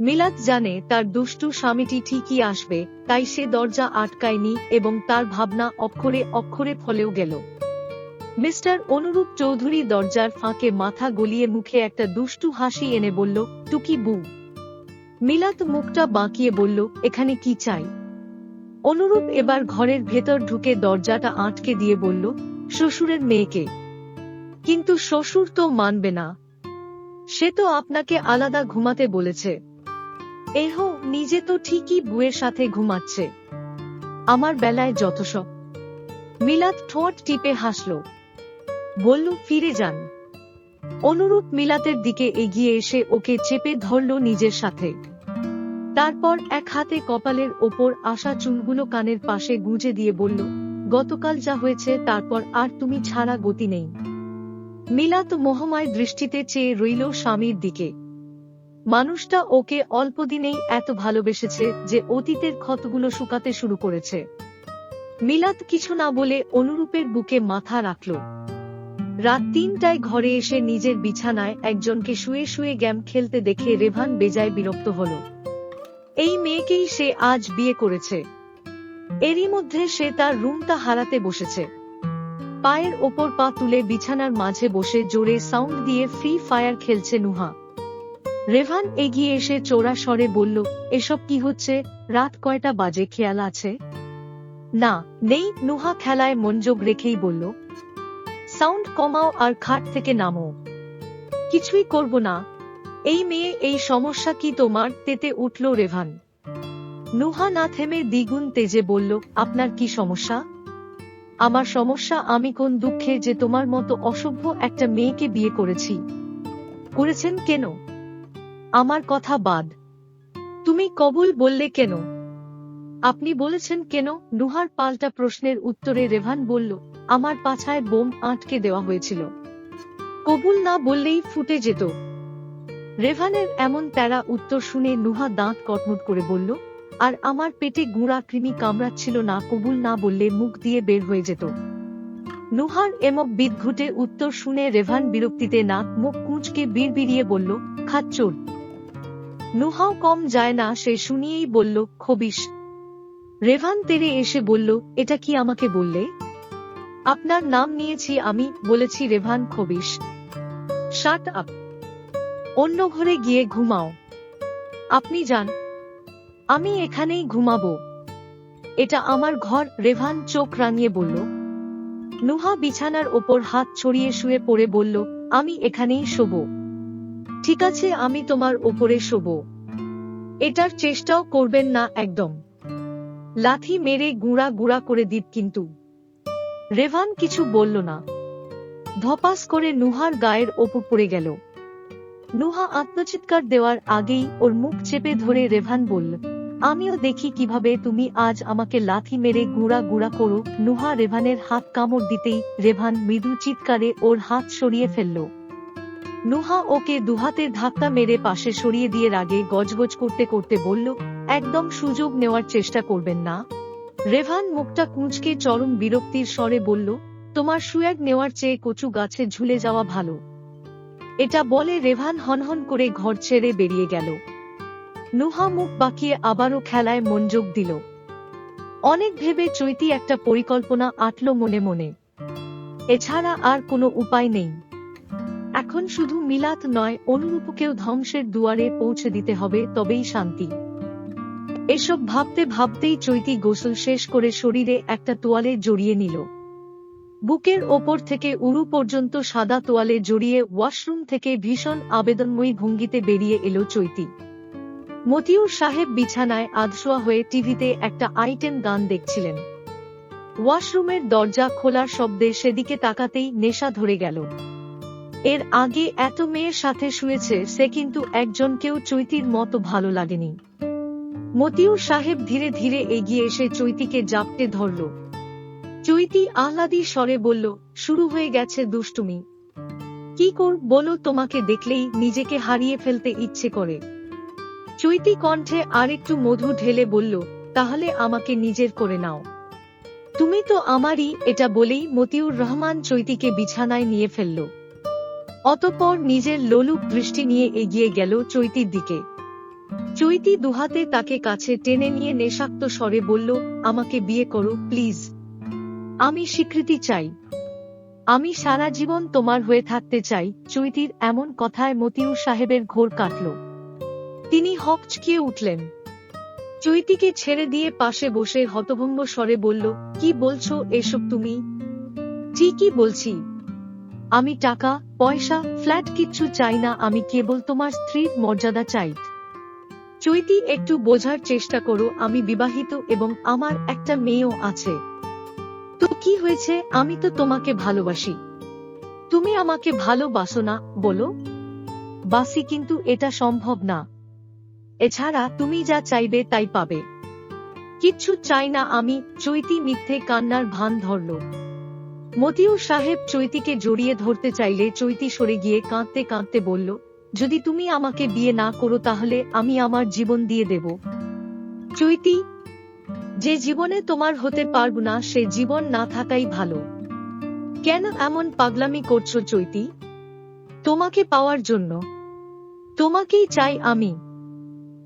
মিলাদ জানে তার দুষ্টু স্বামীটি ঠিকই আসবে, তাই সে দরজা আটকায়নি এবং তার ভাবনা অক্ষরে অক্ষরে ফলেও গেল। মিস্টার অনুরূপ চৌধুরী দরজার ফাঁকে মাথা গলিয়ে মুখে একটা দুষ্টু হাসি এনে বলল, টুকি বু। মিলাত মুখটা বাঁকিয়ে বলল, এখানে কি চাই? অনুরূপ এবার ঘরের ভেতর ঢুকে দরজাটা আটকে দিয়ে বলল, শ্বশুরের মেয়েকে। কিন্তু শ্বশুর তো মানবে না। সে তো আপনাকে আলাদা ঘুমাতে বলেছে। এহ, নিজে তো ঠিকই বুয়ের সাথে ঘুমাচ্ছে। আমার বেলায় যত সব। মিলাত ঠোঁট টিপে হাসল। বলল, ফিরে যান। অনুরূপ মিলাতের দিকে এগিয়ে এসে ওকে চেপে ধরল নিজের সাথে। তারপর এক হাতে কপালের ওপর আসা চুলগুলো কানের পাশে গুঁজে দিয়ে বলল, গতকাল যা হয়েছে, তারপর আর তুমি ছাড়া গতি নেই। মিলাত মোহময় দৃষ্টিতে চেয়ে রইল স্বামীর দিকে। মানুষটা ওকে অল্প দিনেই এত ভালোবেসেছে যে অতীতের ক্ষতগুলো শুকাতে শুরু করেছে। মিলাদ কিছু না বলে অনুরূপের বুকে মাথা রাখল। রাত তিনটায় ঘরে এসে নিজের বিছানায় একজনকে শুয়ে শুয়ে গেম খেলতে দেখে রেভান বেজায় বিরক্ত হল। এই মেয়েকেই সে আজ বিয়ে করেছে। এরই মধ্যে সে তার রুমটা হারাতে বসেছে। পায়ের ওপর পা তুলে বিছানার মাঝে বসে জোরে সাউন্ড দিয়ে ফ্রি ফায়ার খেলছে নুহা। রেভান এগিয়ে এসে চোরা স্বরে বলল, এসব কি হচ্ছে? রাত কয়টা বাজে খেয়াল আছে? না, নেই, নুহা খেলায় মনোযোগ রেখেই বলল। সাউন্ড কমাও আর খাট থেকে নামো। কিছুই করব না। এই মেয়ে, এই সমস্যা কি তোমার? তেতে উঠল রেভান। নুহা না থেমে দ্বিগুণ তেজে বলল, আপনার কি সমস্যা? আমার সমস্যা আমি কোন দুঃখে যে তোমার মতো অসভ্য একটা মেয়েকে বিয়ে করেছি। করেছেন কেন? আমার কথা বাদ। তুমি কবুল বললে কেন? আপনি বলেছেন কেন? নুহার পাল্টা প্রশ্নের উত্তরে রেভান বলল, আমার পাছায় বোম আটকে দেওয়া হয়েছিল। কবুল না বললেই ফুটে যেত। রেভানের এমন তেরা উত্তর শুনে নুহা দাঁত কটমট করে বলল, আর আমার পেটে গুঁড়া কৃমি কামড়াচ্ছিল না, কবুল না বললে মুখ দিয়ে বের হয়ে যেত। নুহার এমক বিদঘুটে উত্তর শুনে রেভান বিরক্তিতে নাক মুখ কুঁচকে বিড়বিড়িয়ে বলল, খাচ্চোর। নুহাও কম যায় না, সে শুনিয়েই বলল খবিস রেভান তেরে এসে বলল, এটা কি আমাকে বললে? আপনার নাম নিয়েছি আমি, বলেছি রেভান খবিস শাট আপ। অন্য ঘরে গিয়ে ঘুমাও। আপনি যান। আমি এখানেই ঘুমাবো। এটা আমার ঘর, রেভান চোখ রাঙিয়ে বলল। নুহা বিছানার ওপর হাত ছড়িয়ে শুয়ে পড়ে বলল, আমি এখানেই শোব। ঠিক আছে, আমি তোমার ওপরে শোব। এটার চেষ্টাও করবেন না একদম। লাথি মেরে গুঁড়া গুঁড়া করে দিত কিন্তু। রেভান কিছু বলল না। ধপাস করে নুহার গায়ের ওপর পড়ে গেল। নুহা আত্মচিৎকার দেওয়ার আগেই ওর মুখ চেপে ধরে রেভান বলল, আমিও দেখি কীভাবে তুমি আজ আমাকে লাথি মেরে গুঁড়া গুঁড়া করো। নুহা রেভানের হাত কামড় দিতেই রেভান মৃদু চিৎকারে ওর হাত সরিয়ে ফেলল। নুহা ওকে দুহাতের ধাক্কা মেরে পাশে সরিয়ে দিয়ে রাগে গজগজ করতে করতে বলল, একদম সুযোগ নেওয়ার চেষ্টা করবেন না। রেভান মুখটা কুঁচকে চরম বিরক্তির স্বরে বলল, তোমার সুয়াগ নেওয়ার চেয়ে কচু গাছে ঝুলে যাওয়া ভালো। এটা বলে রেভান হনহন করে ঘর ছেড়ে বেরিয়ে গেল। নুহা মুখ বাঁকিয়ে আবারও খেলায় মনযোগ দিল। অনেক ভেবে চৈতি একটা পরিকল্পনা আটল মনে মনে। এছাড়া আর কোনো উপায় নেই। এখন শুধু মিলাত নয়, অনুরূপকেও ধ্বংসের দুয়ারে পৌঁছে দিতে হবে, তবেই শান্তি। এসব ভাবতে ভাবতেই চৈতি গোসল শেষ করে শরীরে একটা তোয়ালে জড়িয়ে নিল। বুকের ওপর থেকে উরু পর্যন্ত সাদা তোয়ালে জড়িয়ে ওয়াশরুম থেকে ভীষণ আবেদনময়ী ভঙ্গিতে বেরিয়ে এলো চৈতি। মতিউর সাহেব বিছানায় আধশোয়া হয়ে টিভিতে একটা আইটেম গান দেখছিলেন। ওয়াশরুমের দরজা খোলার শব্দে সেদিকে তাকাতেই নেশা ধরে গেল। এর আগে এত মেয়ের সাথে শুয়েছে সে কিন্তু একজনকেও চৈতির মতো ভালো লাগেনি। মতিউর সাহেব ধীরে ধীরে এগিয়ে এসে চৈতিকে জাপটে ধরল। চৈতি আহ্লাদি স্বরে বলল, শুরু হয়ে গেছে দুষ্টুমি। কি কর, বলো তোমাকে দেখলেই নিজেকে হারিয়ে ফেলতে ইচ্ছে করে চৈতি কণ্ঠে আরেকটু মধু ঢেলে বলল, তাহলে আমাকে নিজের করে নাও। তুমি তো আমারই, এটা বলেই মতিউর রহমান চৈতিকে বিছানায় নিয়ে ফেলল। অতঃপর নিজের লোলুপ দৃষ্টি নিয়ে এগিয়ে গেল চৈতির দিকে। চৈতি দুহাতে তাকে কাছে টেনে নিয়ে নেশাক্ত স্বরে বলল, আমাকে বিয়ে করো, প্লিজ। আমি স্বীকৃতি চাই। আমি সারা জীবন তোমার হয়ে থাকতে চাই। চৈতির এমন কথায় মতিউর সাহেবের ঘোর কাটল। তিনি হকচকিয়ে উঠলেন। চৈতিকে ছেড়ে দিয়ে পাশে বসে হতভম্ব স্বরে বলল, কি বলছো এসব তুমি? ঠিকই বলছি। আমি টাকা, পয়সা, ফ্ল্যাট কিচ্ছু চাই না, আমি কেবল তোমার স্ত্রীর মর্যাদা চাই। চৈতি, একটু বোঝার চেষ্টা করো, আমি বিবাহিত এবং আমার একটা মেয়েও আছে। তো কি হয়েছে? আমি তো তোমাকে ভালোবাসি। তুমি আমাকে ভালোবাসো না, বলো। বাসি, কিন্তু এটা সম্ভব না। এছাড়া তুমি যা চাইবে তাই পাবে। কিচ্ছু চাই না আমি, চৈতি মিথ্যে কান্নার ভান ধরল। মতিউর সাহেব চৈতিকে জড়িয়ে ধরতে চাইলে চৈতি সরে গিয়ে কাঁদতে কাঁদতে বলল, যদি তুমি আমাকে বিয়ে না করো তাহলে আমি আমার জীবন দিয়ে দেব। চৈতি, যে জীবনে তোমার হতে পারব না, সে জীবন না থাকাই ভালো। কেন এমন পাগলামি করছ চৈতি? তোমাকে পাওয়ার জন্য। তোমাকেই চাই আমি।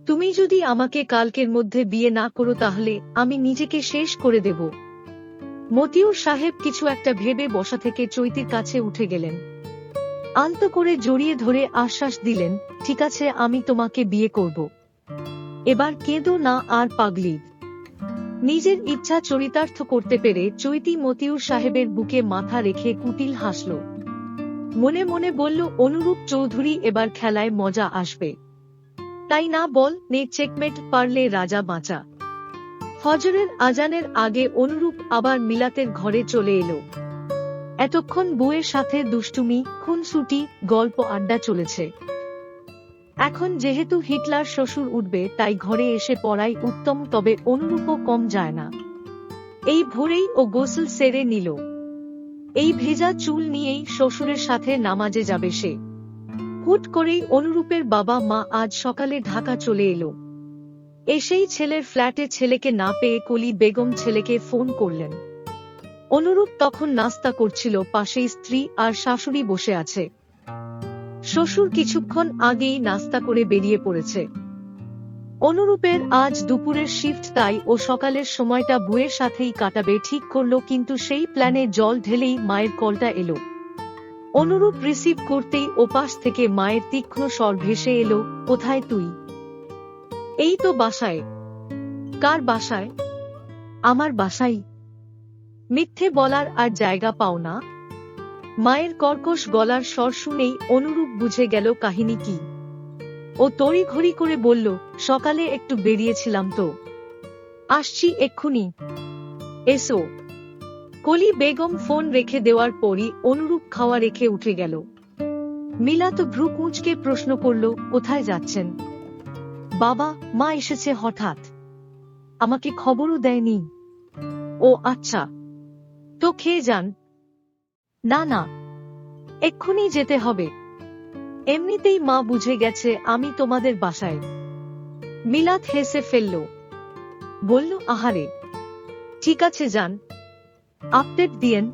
তুমি যদি আমাকে কালকের মধ্যে বিয়ে না করো তাহলে আমি নিজেকে শেষ করে দেব। মতিউর সাহেব কিছু একটা ভেবে বসা থেকে চৈতির কাছে উঠে গেলেন। আলতো করে জড়িয়ে ধরে আশ্বাস দিলেন, ঠিক আছে, আমি তোমাকে বিয়ে করব। এবার কেঁদো না আর পাগলি। নিজের ইচ্ছা চরিতার্থ করতে পেরে চৈতি মতিউর সাহেবের বুকে মাথা রেখে কুটিল হাসল। মনে মনে বলল, অনুরূপ চৌধুরী এবার খেলায় মজা আসবে। তাই না বল, নে চেকমেট পারলে রাজা বাঁচা। ফজরের আজানের আগে অনুরূপ আবার মিলাতের ঘরে চলে এলো। এতক্ষণ বউয়ের সাথে দুষ্টুমি, খুনসুটি, গল্প আড্ডা চলেছে। এখন যেহেতু হিটলার শ্বশুর উঠবে, তাই ঘরে এসে পড়াই উত্তম, তবে অনুরূপও কম যায় না। এই ভোরেই ও গোসল সেরে নিল। এই ভেজা চুল নিয়েই শ্বশুরের সাথে নামাজে যাবে সে। হুট করেই অনুরূপের বাবা মা আজ সকালে ঢাকা চলে এলো। এসেই ছেলের ফ্ল্যাটে ছেলেকে না পেয়ে কলি বেগম ছেলেকে ফোন করলেন। অনুরূপ তখন নাস্তা করছিল, পাশেই স্ত্রী আর শাশুড়ি বসে আছে। শ্বশুর কিছুক্ষণ আগেই নাস্তা করে বেরিয়ে পড়েছে। অনুরূপের আজ দুপুরের শিফট তাই ও সকালের সময়টা বুয়ের সাথেই কাটাবে ঠিক করল, কিন্তু সেই প্ল্যানে জল ঢেলেই মায়ের কলটা এলো। অনুরূপ রিসিভ করতেই ওপাশ থেকে মায়ের তীক্ষ্ণ স্বর ভেসে এলো, কোথায় তুই? এই তো বাসায়। কার বাসায়? আমার বাসাই। মিথ্যে বলার আর জায়গা পাও না। মায়ের কর্কশ গলার স্বর শুনেই অনুরূপ বুঝে গেল কাহিনী কি। ও তড়িঘড়ি করে বলল, সকালে একটু বেরিয়েছিলাম তো। আসছি এক্ষুনি। এসো। কলি বেগম ফোন রেখে দেওয়ার পরই অনুরূপ খাওয়া রেখে উঠে গেল। মিলাত ভ্রু কুঁচকে প্রশ্ন করল, কোথায় যাচ্ছেন? বাবা, মা এসেছে হঠাৎ। আমাকে খবরও দেয়নি। ও আচ্ছা তো খেয়ে যান। না না, এক্ষুনি যেতে হবে। এমনিতেই মা বুঝে গেছে আমি তোমাদের বাসায়। মিলাত হেসে ফেলল। বলল, আহারে, ঠিক আছে, যান। আপডেট দিয়েন।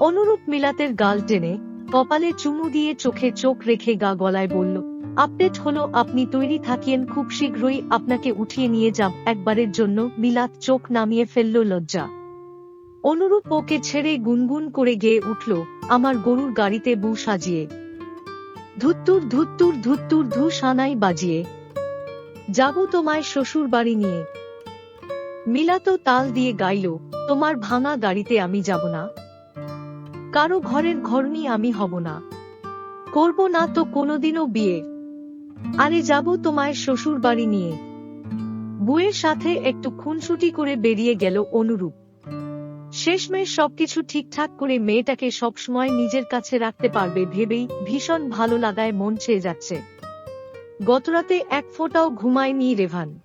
অনুরূপ মিলাতের গাল টেনে কপালে চুমু দিয়ে চোখে চোখ রেখে গা গলায় বলল আপডেট হলো, আপনি তৈরি থাকিয়েন খুব শীঘ্রই, আপনাকে উঠিয়ে নিয়ে যাব একবারের জন্য মিলাত চোখ নামিয়ে ফেলল লজ্জা। অনুরূপ ওকে ছেড়ে গুনগুন করে গেয়ে উঠল, আমার গরুর গাড়িতে বু সাজিয়ে। ধুত্তুর ধুত্তুর ধুত্তুর, ধু সানাই বাজিয়ে। যাব তোমায় শ্বশুর বাড়ি নিয়ে। মিলাতো তাল দিয়ে গাইল, তোমার ভাঙা গাড়িতে আমি যাব না। কারও ঘরের ঘরনি আমি হব না। করব না তো কোনোদিনও বিয়ে। আরে যাব তোমায় শ্বশুর বাড়ি নিয়ে। বুয়ের সাথে একটু খুনসুটি করে বেরিয়ে গেল অনুরূপ। শেষমেশ সবকিছু ঠিকঠাক করে মেয়েটাকে সবসময় নিজের কাছে রাখতে পারবে ভেবেই ভীষণ ভালো লাগায় মন চেয়ে যাচ্ছে। গতরাতে এক ফোঁটাও ঘুমায়নি রেভান।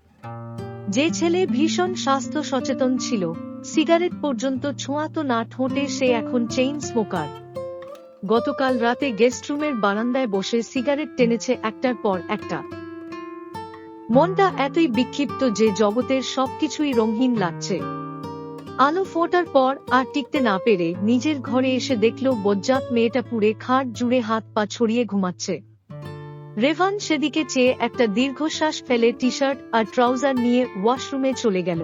যে ছেলে ভীষণ স্বাস্থ্য সচেতন ছিল, সিগারেট পর্যন্ত ছোঁয়াতো না ঠোঁটে সে এখন চেইন স্মোকার গতকাল রাতে গেস্ট রুমের বারান্দায় বসে সিগারেট টেনেছে একটার পর একটা। মনটা এতই বিক্ষিপ্ত যে জগতের সবকিছুই রঙহীন লাগছে। আলো ফোটার পর আর টিকতে না পেরে নিজের ঘরে এসে দেখল বজ্জাত মেয়েটা পুড়ে খাট জুড়ে হাত পা ছড়িয়ে ঘুমাচ্ছে। রেভান সেদিকে চেয়ে একটা দীর্ঘশ্বাস ফেলে টি শার্ট আর ট্রাউজার নিয়ে ওয়াশরুমে চলে গেল।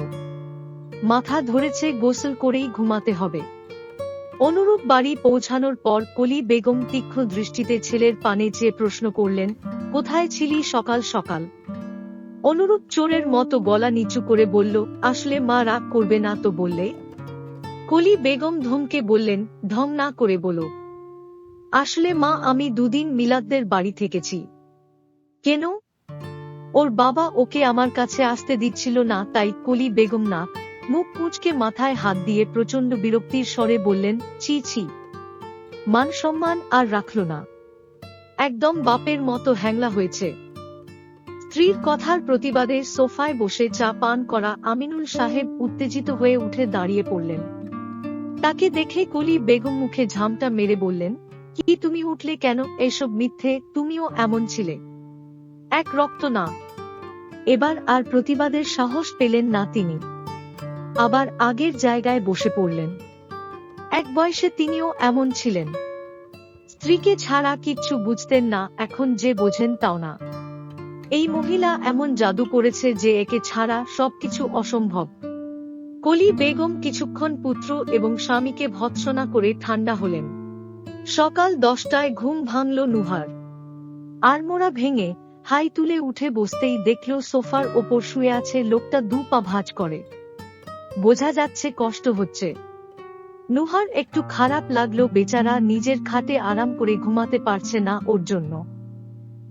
মাথা ধরেছে গোসল করেই ঘুমাতে হবে। অনুরূপ বাড়ি পৌঁছানোর পর কলি বেগম তীক্ষ্ণ দৃষ্টিতে ছেলের পানে চেয়ে প্রশ্ন করলেন, কোথায় ছিলি সকাল সকাল? অনুরূপ চোরের মতো গলা নিচু করে বলল, আসলে মা রাগ করবে না তো বললে? কলি বেগম ধমকে বললেন ঢং না করে বলো। আসলে মা, আমি দুদিন মিলাদদের বাড়ি থেকেছি। কেন? ওর বাবা ওকে আমার কাছে আসতে দিচ্ছিল না, তাই কলি বেগম না। মুখ কুচকে মাথায় হাত দিয়ে প্রচণ্ড বিরক্তির স্বরে বললেন, ছি ছি। মান সম্মান আর রাখল না। একদম বাপের মতো হ্যাংলা হয়েছে। স্ত্রীর কথার প্রতিবাদে সোফায় বসে চা পান করা আমিনুল সাহেব উত্তেজিত হয়ে উঠে দাঁড়িয়ে পড়লেন। তাকে দেখে কলি বেগম মুখে ঝামটা মেরে বললেন, কি তুমি উঠলে কেন? এসব মিথ্যে, তুমিও এমন ছিলে। এক রক্ত না। এবার আর প্রতিবাদের সাহস পেলেন না তিনি। আবার আগের জায়গায় বসে পড়লেন। এক বয়সে তিনিও এমন ছিলেন। স্ত্রীকে ছাড়া কিচ্ছু বুঝতেন না, এখন যে বোঝেন তাও না। এই মহিলা এমন জাদু করেছে যে একে ছাড়া সবকিছু অসম্ভব। কলি বেগম কিছুক্ষণ পুত্র এবং স্বামীকে ভৎসনা করে ঠান্ডা হলেন। সকাল দশটায় ঘুম ভাঙল নুহার। আড়মোড়া ভেঙে হাই তুলে উঠে বসতেই দেখল সোফার ওপর শুয়ে আছে লোকটা দু পা ভাঁজ করে। বোঝা যাচ্ছে কষ্ট হচ্ছে। নুহার একটু খারাপ লাগল, বেচারা নিজের খাটে আরাম করে ঘুমাতে পারছে না ওর জন্য।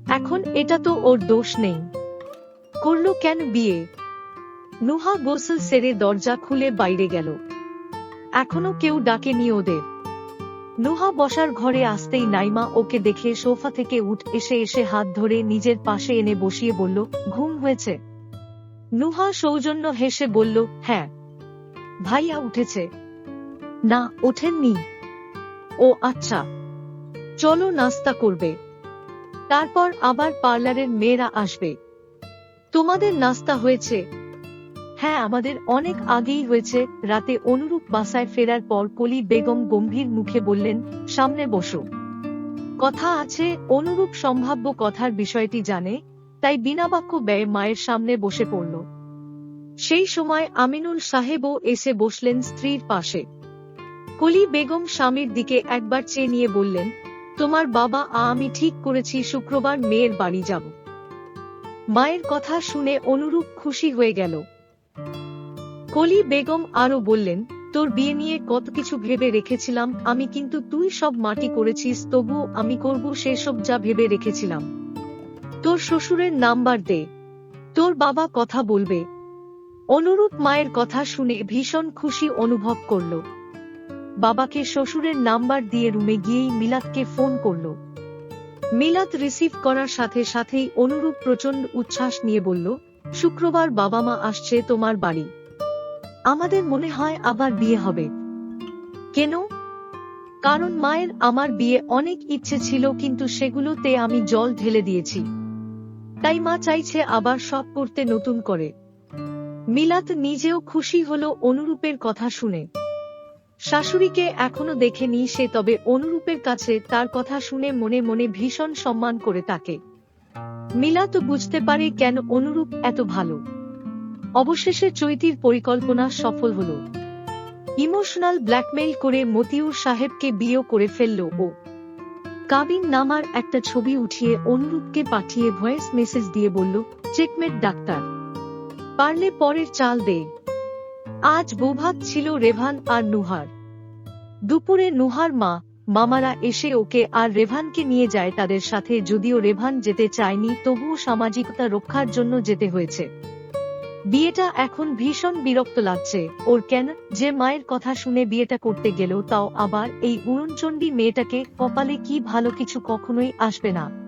এখন এটা তো ওর দোষ নেই। করল কেন বিয়ে? নুহা গোসল সেরে দরজা খুলে বাইরে গেল। এখনও কেউ ডাকেনি ওদের। নুহা বসার ঘরে আসতেই নাইমা ওকে দেখে সোফা থেকে উঠ, এসে এসে হাত ধরে নিজের পাশে এনে বসিয়ে বলল, ঘুম হয়েছে? নুহা সৌজন্য হেসে বলল হ্যাঁ। ভাইয়া উঠেছে। না, ওঠেননি। ও আচ্ছা চলো নাস্তা করবে। তারপর আবার পার্লারের মেয়েরা আসবে। তোমাদের নাস্তা হয়েছে? হ্যাঁ আমাদের অনেক আগেই হয়েছে। রাতে অনুরূপ বাসায় ফেরার পর কলি বেগম গম্ভীর মুখে বললেন, সামনে বসো। কথা আছে, অনুরূপ সম্ভাব্য কথার বিষয়টি জানে, তাই বিনা বাক্য ব্যয় মায়ের সামনে বসে পড়ল। সেই সময় আমিনুল সাহেবও এসে বসলেন স্ত্রীর পাশে। কলি বেগম স্বামীর দিকে একবার চেয়ে নিয়ে বললেন, তোমার বাবা, আমি ঠিক করেছি, শুক্রবার মেয়ের বাড়ি যাব। মায়ের কথা শুনে অনুরূপ খুশি হয়ে গেল। কলি বেগম আরও বললেন, তোর বিয়ে নিয়ে কত কিছু ভেবে রেখেছিলাম, আমি কিন্তু তুই সব মাটি করেছিস, তবুও আমি করব সেসব যা ভেবে রেখেছিলাম। তোর শ্বশুরের নাম্বার দে। তোর বাবা কথা বলবে অনুরূপ মায়ের কথা শুনে ভীষণ খুশি অনুভব করল। বাবাকে শ্বশুরের নাম্বার দিয়ে রুমে গিয়েই মিলাদকে ফোন করল। মিলাদ রিসিভ করার সাথে সাথেই অনুরূপ প্রচণ্ড উচ্ছ্বাস নিয়ে বলল, শুক্রবার বাবা মা আসছে তোমার বাড়ি। আমাদের মনে হয় আবার বিয়ে হবে। কেন? কারণ মায়ের আমার বিয়ে অনেক ইচ্ছে ছিল কিন্তু সেগুলোতে আমি জল ঢেলে দিয়েছি। তাই মা চাইছে আবার সব করতে নতুন করে। মিলাত নিজেও খুশি হল অনুরূপের কথা শুনে। শাশুড়িকে এখনও দেখেনি সে, তবে অনুরূপের কাছে তার কথা শুনে মনে মনে ভীষণ সম্মান করে তাকে। মিলাত বুঝতে পারে কেন অনুরূপ এত ভালো। অবশেষে চৈতির পরিকল্পনা সফল হল। ইমোশনাল ব্ল্যাকমেইল করে মতিউর সাহেবকে বিয়ে করে ফেলল ও। কাবিন নামার একটা ছবি উঠিয়ে অনুরূপকে পাঠিয়ে ভয়েস মেসেজ দিয়ে বলল, চেকমেট ডাক্তার। পারলে পরের চাল দে। আজ বৌভাত ছিল রেভান আর নুহার। দুপুরে নুহার মা, মামারা এসে ওকে আর রেভানকে নিয়ে যায় তাদের সাথে যদিও রেভান যেতে চায়নি, তবুও সামাজিকতা রক্ষার জন্য যেতে হয়েছে। বিয়েটা এখন ভীষণ বিরক্ত লাগছে, ওর কেন যে মায়ের কথা শুনে বিয়েটা করতে গেল, তাও আবার এই উড়নচণ্ডী মেয়েটাকে কপালে কি ভালো কিছু কখনোই আসবে না।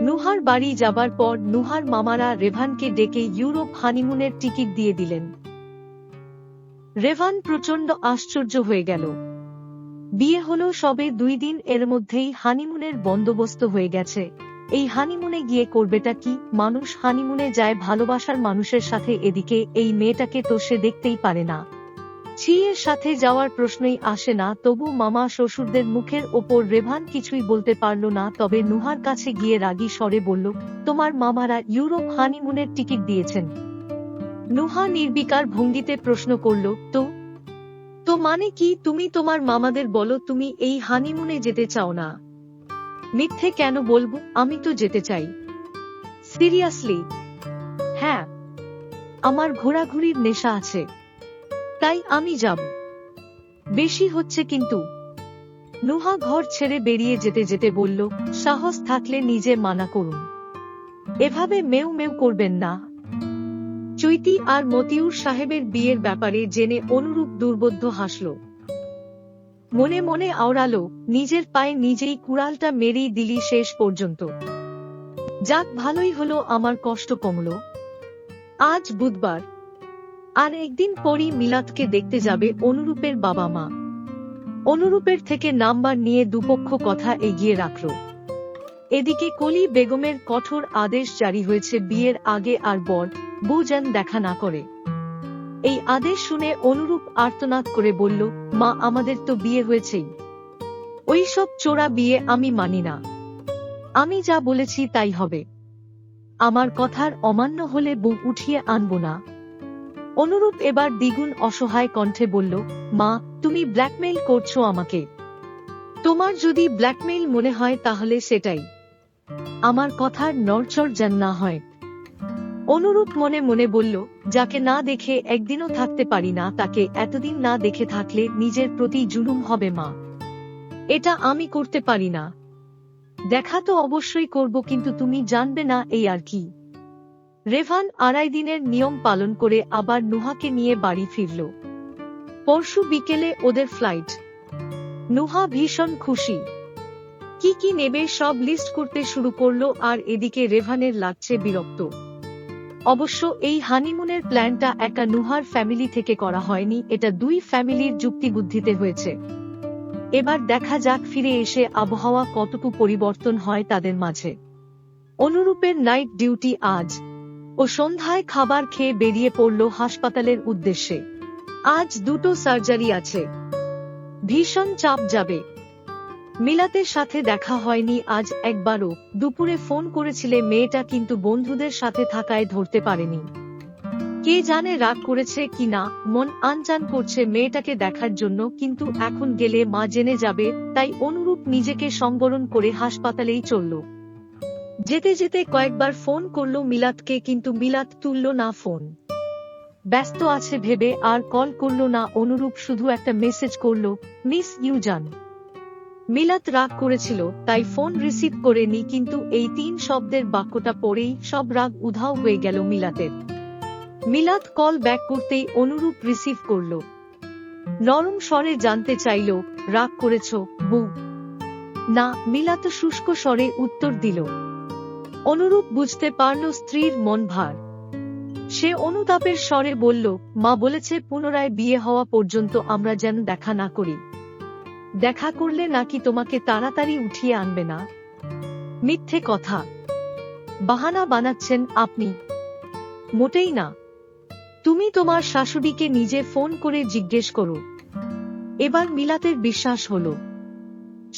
নুহার বাড়ি যাবার পর নুহার মামারা রেভানকে ডেকে ইউরোপ হানিমুনের টিকিট দিয়ে দিলেন। রেভান প্রচণ্ড আশ্চর্য হয়ে গেল। বিয়ে হলো সবে দুই দিন এর মধ্যেই হানিমুনের বন্দোবস্ত হয়ে গেছে। এই হানিমুনে গিয়ে করবেটা কি? মানুষ হানিমুনে যায় ভালোবাসার মানুষের সাথে, এদিকে এই মেয়েটাকে তো সে দেখতেই পারে না। ছিয়ের সাথে যাওয়ার প্রশ্নই আসে না, তবু মামা শ্বশুরদের মুখের ওপর রেভান কিছুই বলতে পারল না, তবে নুহার কাছে গিয়ে রাগী স্বরে বলল, তোমার মামারা ইউরোপ হানিমুনের টিকিট দিয়েছেন। নুহা নির্বিকার ভঙ্গিতে প্রশ্ন করল, তো? তো মানে কি তুমি তোমার মামাদের বলো তুমি এই হানিমুনে যেতে চাও না? মিথ্যে কেন বলব? আমি তো যেতে চাই। সিরিয়াসলি? হ্যাঁ আমার ঘোরাঘুরির নেশা আছে। তাই আমি যাব। বেশি হচ্ছে কিন্তু। নুহা ঘর ছেড়ে বেরিয়ে যেতে যেতে বলল, সাহস থাকলে নিজে মানা করুন। এভাবে মেউ মেউ করবেন না। চৈতি আর মতিউর সাহেবের বিয়ের ব্যাপারে জেনে অনুরূপ দুর্বোধ্য হাসল। মনে মনে আওড়ালো, নিজের পায়ে নিজেই কুড়ালটা মেরেই দিলি শেষ পর্যন্ত। যাক ভালোই হলো আমার কষ্ট কমল। আজ বুধবার আর একদিন পরই মিলাদকে দেখতে যাবে অনুরূপের বাবা মা। অনুরূপের থেকে নাম্বার নিয়ে দুপক্ষ কথা এগিয়ে রাখল। এদিকে কলি বেগমের কঠোর আদেশ জারি হয়েছে বিয়ের আগে আর বর বউ যেন দেখা না করে। এই আদেশ শুনে অনুরূপ আর্তনাদ করে বলল, মা, আমাদের তো বিয়ে হয়েছেই। ওই সব চোরা বিয়ে আমি মানি না। আমি যা বলেছি তাই হবে। আমার কথার অমান্য হলে বউ উঠিয়ে আনব না। অনুরূপ এবার দ্বিগুণ অসহায় কণ্ঠে বলল, মা, তুমি ব্ল্যাকমেইল করছ আমাকে। তোমার যদি ব্ল্যাকমেইল মনে হয় তাহলে সেটাই। আমার কথার নড়চড় যেন না হয়। অনুরূপ মনে মনে বলল, যাকে না দেখে একদিনও থাকতে পারি না, তাকে এতদিন না দেখে থাকলে নিজের প্রতি জুলুম হবে, মা। এটা আমি করতে পারি না। দেখা তো অবশ্যই করব, কিন্তু তুমি জানবে না এই আর কি। রেভান আড়াই দিনের নিয়ম পালন করে আবার নুহাকে নিয়ে বাড়ি ফিরল। পরশু বিকেলে ওদের ফ্লাইট। নুহা ভীষণ খুশি। কি কি নেবে সব লিস্ট করতে শুরু করল আর এদিকে রেভানের লাগছে বিরক্ত। অবশ্য এই হানিমুনের প্ল্যানটা একটা নুহার ফ্যামিলি থেকে করা হয়নি, এটা দুই ফ্যামিলির যুক্তিবুদ্ধিতে হয়েছে। এবার দেখা যাক ফিরে এসে আবহাওয়া কতটুকু পরিবর্তন হয় তাদের মাঝে। অনুরূপের নাইট ডিউটি আজ। ও সন্ধ্যায় খাবার খেয়ে বেরিয়ে পড়ল হাসপাতালের উদ্দেশ্যে। আজ দুটো সার্জারি আছে। ভীষণ চাপ যাবে। মিলাতের সাথে দেখা হয়নি আজ একবারও। দুপুরে ফোন করেছিলে মেয়েটা কিন্তু বন্ধুদের সাথে থাকায় ধরতে পারেনি। কে জানে রাগ করেছে কিনা মন আনচান করছে মেয়েটাকে দেখার জন্য, কিন্তু এখন গেলে মা জেনে যাবে, তাই অনুরূপ নিজেকে সংবরণ করে হাসপাতালেই চলল। যেতে যেতে কয়েকবার ফোন করল মিলাতকে কিন্তু মিলাত তুলল না ফোন। ব্যস্ত আছে ভেবে আর কল করল না, অনুরূপ শুধু একটা মেসেজ করল, মিস ইউজান। মিলাত রাগ করেছিল, তাই ফোন রিসিভ করেনি, কিন্তু এই তিন শব্দের বাক্যটা পড়েই সব রাগ উধাও হয়ে গেল মিলাতের মিলাত কল ব্যাক করতেই অনুরূপ রিসিভ করল। নরম স্বরে জানতে চাইল, রাগ করেছ বু না মিলাত শুষ্ক স্বরে উত্তর দিল অনুরূপ বুঝতে পারল স্ত্রীর মন ভার। সে অনুতাপের স্বরে বলল, মা বলেছে, পুনরায় বিয়ে হওয়া পর্যন্ত আমরা যেন দেখা না করি। দেখা করলে নাকি তোমাকে তাড়াতাড়ি উঠিয়ে আনবে না? মিথ্যে কথা। বাহানা বানাচ্ছেন আপনি। মোটেই না। তুমি তোমার শাশুড়িকে নিজে ফোন করে জিজ্ঞেস করো। এবার মিলাতের বিশ্বাস হলো।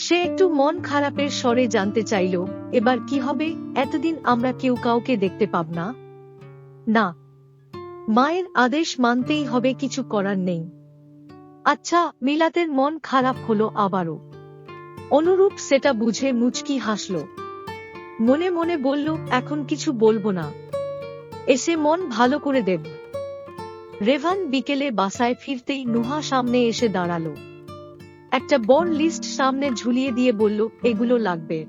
সে একটু মন খারাপের স্বরে জানতে চাইল, এবার কি হবে? এতদিন আমরা কেউ কাউকে দেখতে পাব না? না। মায়ের আদেশ মানতেই হবে, কিছু করার নেই। আচ্ছা মিলাতের মন খারাপ হলো আবারও। অনুরূপ সেটা বুঝে মুচকি হাসল। মনে মনে বলল, এখন কিছু বলব না। এসে মন ভালো করে দেব রেভান বিকেলে বাসায় ফিরতেই নুহা সামনে এসে দাঁড়াল। একটা বড় লিস্ট সামনে ঝুলিয়ে দিয়ে বলল, এগুলো লাগবে।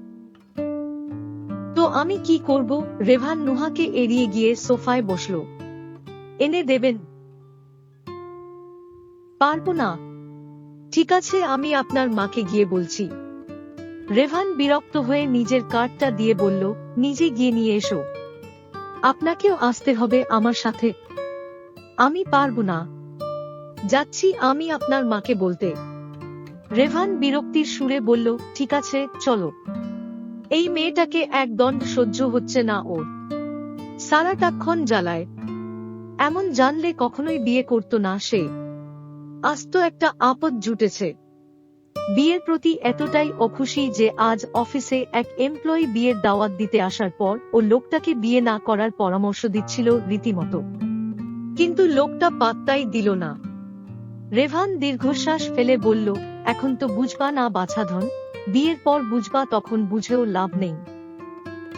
তো আমি কি করব? রেভান নুহাকে এড়িয়ে গিয়ে সোফায় বসল। এনে দেবেন। পারব না। ঠিক আছে, আমি আপনার মাকে গিয়ে বলছি। রেভান বিরক্ত হয়ে নিজের কার্ডটা দিয়ে বলল, নিজে গিয়ে নিয়ে এসো। আপনাকেও আসতে হবে আমার সাথে। আমি পারব না। যাচ্ছি আমি আপনার মাকে বলতে। রেভান বিরক্তির সুরে বলল, ঠিক আছে, চলো। এই মেয়েটাকে এক দণ্ড সহ্য হচ্ছে না ওর। সারাটাক্ষণ জ্বালায়। এমন জানলে কখনোই বিয়ে করত না সে। আস্ত একটা আপদ জুটেছে। বিয়ের প্রতি এতটাই অখুশি যে আজ অফিসে এক এমপ্লয়ি বিয়ের দাওয়াত দিতে আসার পর ও লোকটাকে বিয়ে না করার পরামর্শ দিচ্ছিল রীতিমতো। কিন্তু লোকটা পাত্তাই দিল না। রেভান দীর্ঘশ্বাস ফেলে বলল এখন তো বুঝবা না বাছাধন বিয়ের পর বুঝবা তখন বুঝেও লাভ নেই।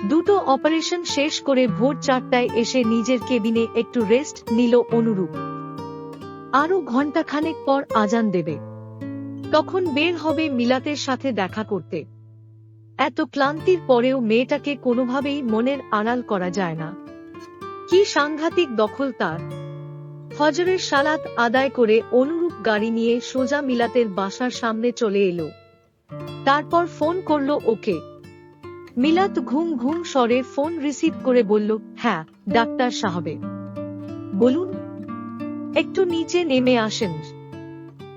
দুটো অপারেশন শেষ করে ভোর চারটায় এসে নিজের কেবিনে একটু রেস্ট নিল অনুরূপ। আরও ঘন্টাখানেক পর আজান দেবে। তখন বের হবে মিলাতের সাথে দেখা করতে। এত ক্লান্তির পরেও মেয়েটাকে কোনোভাবেই মনের আড়াল করা যায় না। কি সাংঘাতিক দখল তার। ফজরের সালাত আদায় করে অনুরূপ গাড়ি নিয়ে সোজা মিলাতের বাসার সামনে চলে এলো। তারপর ফোন করল ওকে। মিলাত ঘুম ঘুম স্বরে ফোন রিসিভ করে বলল হ্যাঁ ডাক্তার সাহেবে। বলুন, একটু নিচে নেমে আসেন।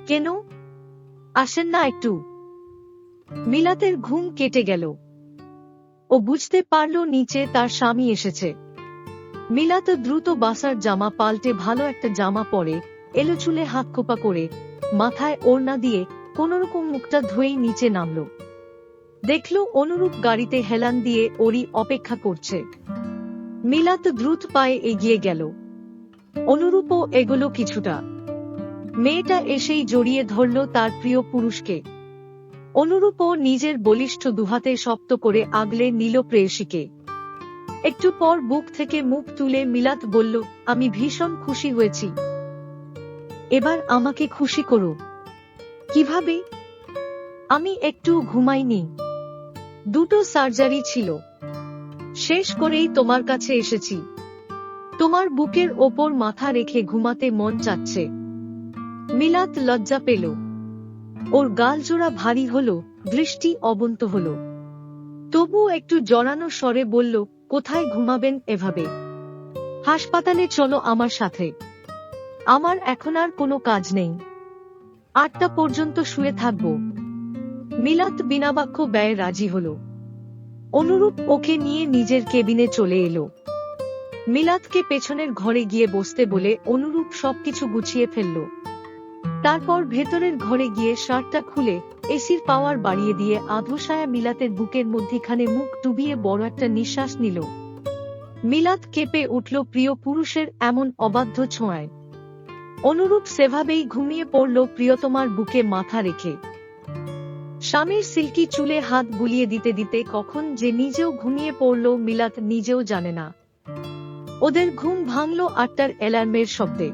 কেন? আসেন না একটু। মিলাতের ঘুম কেটে গেল। ও বুঝতে পারল নিচে তার স্বামী এসেছে। মিলাত দ্রুত বাসার জামা পাল্টে ভালো একটা জামা পরে এলো চুলে খোপা করে, মাথায় ওড়না দিয়ে কোনরকম মুখটা ধুয়েই নিচে নামল। দেখল অনুরূপ গাড়িতে হেলান দিয়ে ওরই অপেক্ষা করছে। মিলাত দ্রুত পায়ে এগিয়ে গেল। অনুরূপও এগোলো কিছুটা। মেয়েটা এসেই জড়িয়ে ধরল তার প্রিয় পুরুষকে। অনুরূপও নিজের বলিষ্ঠ দুহাতে শক্ত করে আগলে নিল প্রেয়সীকে। একটু পর বুক থেকে মুখ তুলে মিলাত বলল, আমি ভীষণ খুশি হয়েছি। এবার আমাকে খুশি করো। কীভাবে? আমি একটু ঘুমাইনি। দুটো সার্জারি ছিল। শেষ করেই তোমার কাছে এসেছি। তোমার বুকের ওপর মাথা রেখে ঘুমাতে মন চাচ্ছে। মিলাত লজ্জা পেল। ওর গালজোড়া ভারী হল, দৃষ্টি অবন্ত হল। তবু একটু জড়ানো স্বরে বলল, কোথায় ঘুমাবেন এভাবে? হাসপাতালে চলো আমার সাথে। আমার এখন আর কোনো কাজ নেই। আটটা পর্যন্ত শুয়ে থাকব। মিলাত বিনাবাক্য ব্যয়ে রাজি হল। অনুরূপ ওকে নিয়ে নিজের কেবিনে চলে এলো। মিলাতকে পেছনের ঘরে গিয়ে বসতে বলে অনুরূপ সবকিছু গুছিয়ে ফেলল। তারপর ভেতরের ঘরে গিয়ে শার্টটা খুলে এসির পাওয়ার বাড়িয়ে দিয়ে আধোসায়া মিলাতের বুকের মধ্যেখানে মুখ ডুবিয়ে বড় একটা নিঃশ্বাস নিল। মিলাত কেঁপে উঠল প্রিয় পুরুষের এমন অবাধ্য ছোঁয়ায়। অনুরূপ সেভাবেই ঘুমিয়ে পড়ল প্রিয়তমার বুকে মাথা রেখে। স্বামীর সিল্কি চুলে হাত বুলিয়ে দিতে দিতে কখন যে নিজেও ঘুমিয়ে পড়ল মিলাত নিজেও জানে না। ওদের ঘুম ভাঙল আটটার অ্যালার্মের শব্দে।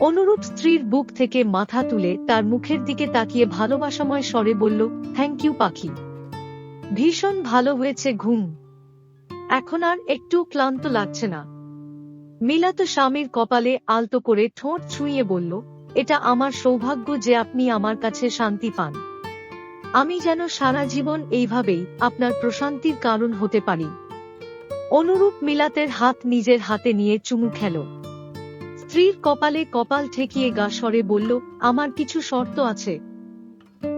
অনুরূপ স্ত্রীর বুক থেকে মাথা তুলে তার মুখের দিকে তাকিয়ে ভালোবাসাময় স্বরে বলল থ্যাংক ইউ পাখি। ভীষণ ভালো হয়েছে ঘুম। এখন আর একটু ক্লান্ত লাগছে না। মিলাত স্বামীর কপালে আলতো করে ঠোঁট ছুঁয়ে বলল, এটা আমার সৌভাগ্য যে আপনি আমার কাছে শান্তি পান। আমি যেন সারা জীবন এইভাবেই আপনার প্রশান্তির কারণ হতে পারি অনুরূপ মিলাতের হাত নিজের হাতে নিয়ে চুমু খেল। স্ত্রীর কপালে কপাল ঠেকিয়ে গা স্বরে বলল, আমার কিছু শর্ত আছে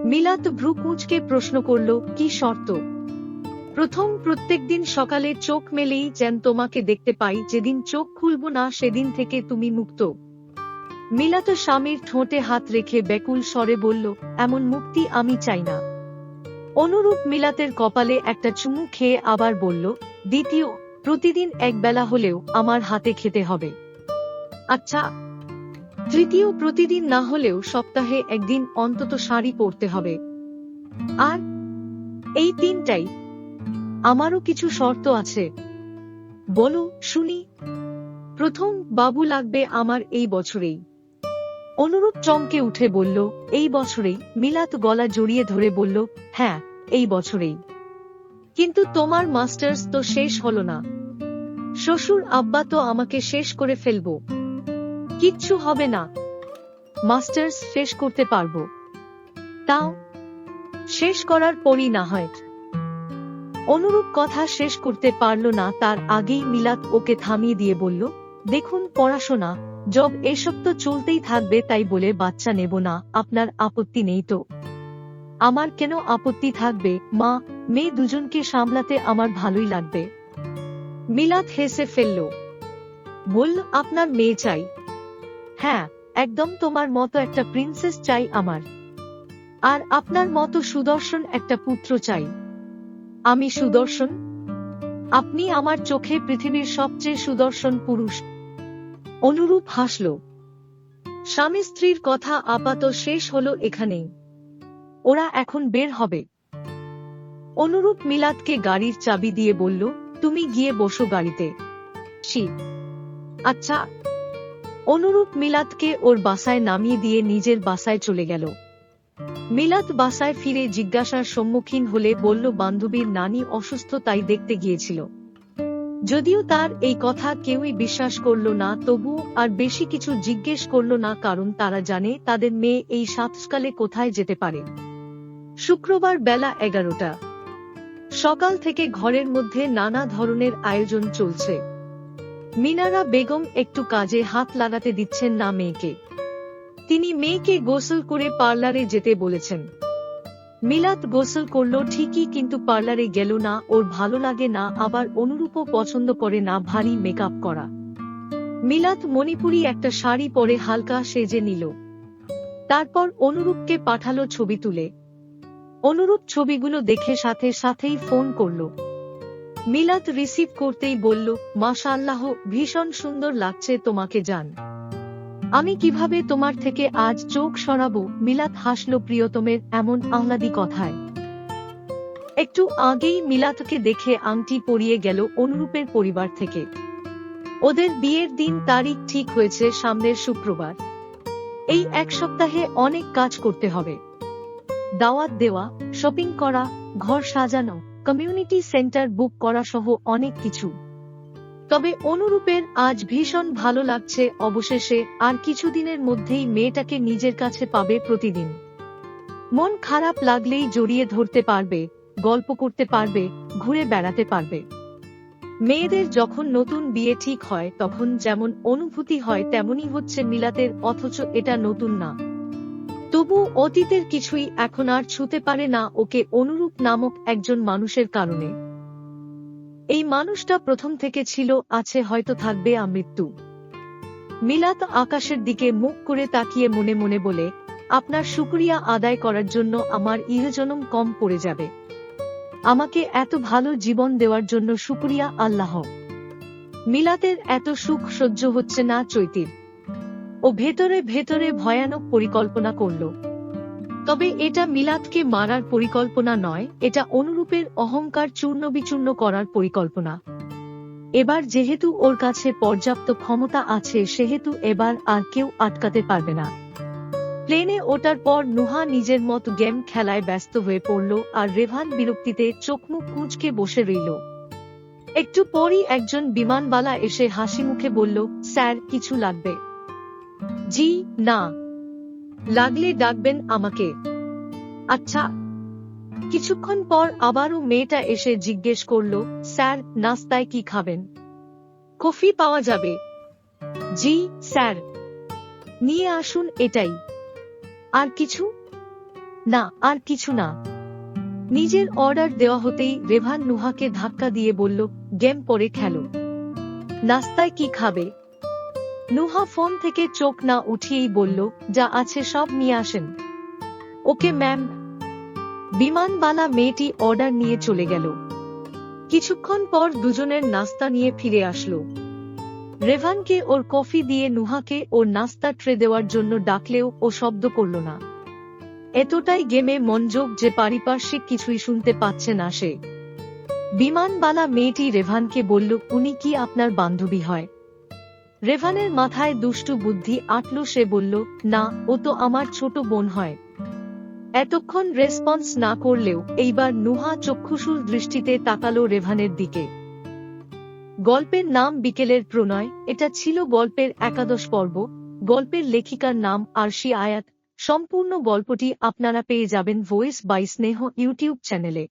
মিলাত ভ্রু কুঁচকে প্রশ্ন করল, কি শর্ত? প্রথম প্রত্যেকদিন সকালে চোখ মেলেই যেন তোমাকে দেখতে পাই, যেদিন চোখ খুলব না সেদিন থেকে তুমি মুক্ত। মিলাত স্বামীর ঠোঁটে হাত রেখে বেকুল স্বরে বলল, এমন মুক্তি আমি চাই না। অনুরূপ মিলাতের কপালে একটা চুমু খেয়ে আবার বলল, দ্বিতীয়, প্রতিদিন এক বেলা হলেও আমার হাতে খেতে হবে। আচ্ছা তৃতীয় প্রতিদিন না হলেও সপ্তাহে একদিন অন্তত শাড়ি পরতে হবে। আর এই তিনটাই আমারও কিছু শর্ত আছে। বলো, শুনি। প্রথম, বাবু লাগবে আমার এই বছরেই। অনুরূপ চমকে উঠে বলল, এই বছরেই? মিলাত গলা জড়িয়ে ধরে বলল হ্যাঁ এই বছরেই। কিন্তু তোমার মাস্টার্স তো শেষ হলো না। শ্বশুর, আব্বা তো আমাকে শেষ করে ফেলব। কিচ্ছু হবে না। মাস্টার্স শেষ করতে পারব। তাও, শেষ করার পরই না হয়। অনুরূপ কথা শেষ করতে পারল না, তার আগেই মিলাত ওকে থামিয়ে দিয়ে বলল, দেখুন পড়াশোনা, জব এসব তো চলতেই থাকবে, তাই বলে বাচ্চা নেব না, আপনার আপত্তি নেই তো? আমার কেন আপত্তি থাকবে, মা? মেয়ে দুজনকে সামলাতে আমার ভালোই লাগবে। মিলাত হেসে ফেলল, বলল, আপনার মেয়ে চাই। হ্যাঁ একদম তোমার মতো একটা প্রিন্সেস চাই আমার। আর আপনার মতো সুদর্শন একটা পুত্র চাই। আমি সুদর্শন। আপনি আমার চোখে পৃথিবীর সবচেয়ে সুদর্শন পুরুষ। অনুরূপ হাসল। স্বামী স্ত্রীর কথা আপাত শেষ হলো এখানেই। ওরা এখন বের হবে। অনুরূপ মিলাদকে গাড়ির চাবি দিয়ে বলল, তুমি গিয়ে বসো গাড়িতে। সি আচ্ছা। অনুরূপ মিলাদকে ওর বাসায় নামিয়ে দিয়ে নিজের বাসায় চলে গেল। মিলাদ বাসায় ফিরে জিজ্ঞাসার সম্মুখীন হলে বলল, বান্ধবীর নানি অসুস্থ তাই দেখতে গিয়েছিল। যদিও তার এই কথা কেউই বিশ্বাস করল না, তবু আর বেশি কিছু জিজ্ঞেস করল না, কারণ তারা জানে তাদের মেয়ে এই সাতকালে কোথায় যেতে পারে। শুক্রবার বেলা এগারোটা। সকাল থেকে ঘরের মধ্যে নানা ধরনের আয়োজন চলছে। মিনারা বেগম একটু কাজে হাত লাগাতে দিচ্ছেন না মেয়েকে। তিনি মেয়েকে গোসল করে পার্লারে যেতে বলেছেন। মিলাদ গোসল করল ঠিকই কিন্তু পার্লারে গেল না, ওর ভালো লাগে না, আবার অনুরূপও পছন্দ করে না, ভারী মেকআপ করা। মিলাদ মণিপুরি একটা শাড়ি পরে হালকা সেজে নিল। তারপর অনুরূপকে পাঠালো ছবি তুলে। অনুরূপ ছবিগুলো দেখে সাথে সাথেই ফোন করল। মিলাদ রিসিভ করতেই বলল মাশা আল্লাহ ভীষণ সুন্দর লাগছে তোমাকে জান। আমি কীভাবে তোমার থেকে আজ চোখ সরাবো? মিলাত হাসল প্রিয়তমের এমন আহ্লাদি কথায়। একটু আগেই মিলাতকে দেখে আংটি পরিয়ে গেল অনুরূপের পরিবার থেকে। ওদের বিয়ের দিন তারিখ ঠিক হয়েছে সামনের শুক্রবার। এই এক সপ্তাহে অনেক কাজ করতে হবে। দাওয়াত দেওয়া, শপিং করা, ঘর সাজানো, কমিউনিটি সেন্টার বুক করা সহ অনেক কিছু। তবে অনুরূপের আজ ভীষণ ভালো লাগছে অবশেষে আর কিছুদিনের মধ্যেই মেয়েটাকে নিজের কাছে পাবে প্রতিদিন। মন খারাপ লাগলেই জড়িয়ে ধরতে পারবে, গল্প করতে পারবে, ঘুরে বেড়াতে পারবে। মেয়েদের যখন নতুন বিয়ে ঠিক হয়, তখন যেমন অনুভূতি হয়, তেমনই হচ্ছে মিলাতের, অথচ এটা নতুন না। তবু অতীতের কিছুই এখন আর ছুতে পারে না ওকে অনুরূপ নামক একজন মানুষের কারণে। এই মানুষটা প্রথম থেকে ছিল, আছে হয়তো থাকবে আমৃত্যু। মিলাত আকাশের দিকে মুখ করে তাকিয়ে মনে মনে বলে, আপনার শুক্রিয়া আদায় করার জন্য আমার ইহজনম কম পড়ে যাবে। আমাকে এত ভালো জীবন দেওয়ার জন্য শুক্রিয়া আল্লাহ। মিলাতের এত সুখ সহ্য হচ্ছে না চৈতির। ও ভেতরে ভেতরে ভয়ানক পরিকল্পনা করল। তবে এটা মিলাদকে মারার পরিকল্পনা নয়, এটা অনুরূপের অহংকার চূর্ণ বিচূর্ণ করার পরিকল্পনা। এবার যেহেতু ওর কাছে পর্যাপ্ত ক্ষমতা আছে, সেহেতু এবার আর কেউ আটকাতে পারবে না। প্লেনে ওঠার পর নুহা নিজের মতো গেম খেলায় ব্যস্ত হয়ে পড়ল আর রেভান বিরক্তিতে চোখমুখ কুঁচকে বসে রইল। একটু পরই একজন বিমানবালা এসে হাসি মুখে বলল, স্যার, কিছু লাগবে? জি, না। লাগলে ডাকবেন আমাকে। আচ্ছা। কিছুক্ষণ পর আবারও মেয়েটা এসে জিজ্ঞেস করল, স্যার, নাস্তায় কি খাবেন? কফি পাওয়া যাবে। জি, স্যার। নিয়ে আসুন এটাই। আর কিছু? না, আর কিছু না। নিজের অর্ডার দেওয়া হতেই রেভান নুহাকে ধাক্কা দিয়ে বলল, গেম পরে খেলো। নাস্তায় কি খাবে? নুহা ফোন থেকে চোখ না উঠিয়েই বলল, যা আছে সব নিয়ে আসেন। ওকে, ম্যাম। বিমানবালা মেয়েটি অর্ডার নিয়ে চলে গেল। কিছুক্ষণ পর দুজনের নাস্তা নিয়ে ফিরে আসলো। রেভানকে ওর কফি দিয়ে নুহাকে ওর নাস্তা ট্রে দেওয়ার জন্য ডাকলেও ও শব্দ করল না। এতটাই গেমে মনযোগ যে পারিপার্শ্বিক কিছুই শুনতে পাচ্ছে না সে। বিমানবালা মেয়েটি রেভানকে বলল, উনি কি আপনার বান্ধবী হয়? রেভানের মাথায় দুষ্টু বুদ্ধি আটল, সে বলল, না, ও তো আমার ছোট বোন হয়। এতক্ষণ রেসপন্স না করলেও এইবার নুহা চক্ষুসুর দৃষ্টিতে তাকালো রেভানের দিকে। গল্পের নাম বিকেলের প্রণয়, এটা ছিল গল্পের একাদশ পর্ব। গল্পের লেখিকার নাম আরশি আয়াত। সম্পূর্ণ গল্পটি আপনারা পেয়ে যাবেন ভয়েস বাই স্নেহ ইউটিউব চ্যানেলে।